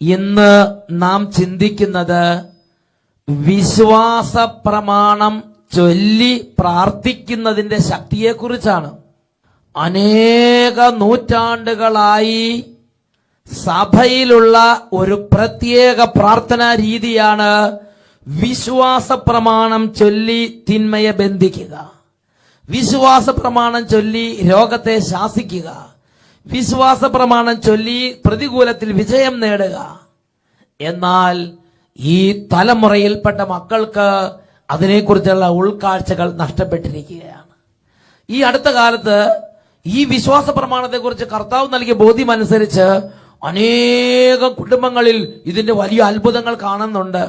ഇന്ന് നാം ചിന്തിക്കുന്നത് വിശ്വാസ പ്രമാണം ചൊല്ലി പ്രാർത്ഥിക്കുന്നതിന്റെ ശക്തിയെക്കുറിച്ചാണ്. അനേക നൂറ്റാണ്ടുകളായി സഭയിലുള്ള ഒരു പ്രത്യേക പ്രാർത്ഥനാ രീതിയാണ് വിശ്വാസ പ്രമാണം ചൊല്ലി തിന്മയെ ബന്ധിക്കുക. വിശ്വാസ പ്രമാണം ചൊല്ലി രോഗത്തെ ശാസിക്കുക. വിശ്വാസ പ്രമാണം ചൊല്ലി പ്രതികൂലത്തിൽ വിജയം നേടുക. എന്നാൽ ഈ തലമുറയിൽപ്പെട്ട മക്കൾക്ക് അതിനെക്കുറിച്ചുള്ള ഉൾക്കാഴ്ചകൾ നഷ്ടപ്പെട്ടിരിക്കുകയാണ്. ഈ അടുത്ത കാലത്ത് ഈ വിശ്വാസ പ്രമാണത്തെക്കുറിച്ച് കർത്താവ് നൽകിയ ബോധ്യം അനുസരിച്ച് അനേകം കുടുംബങ്ങളിൽ ഇതിന്റെ വലിയ അത്ഭുതങ്ങൾ കാണുന്നുണ്ട്.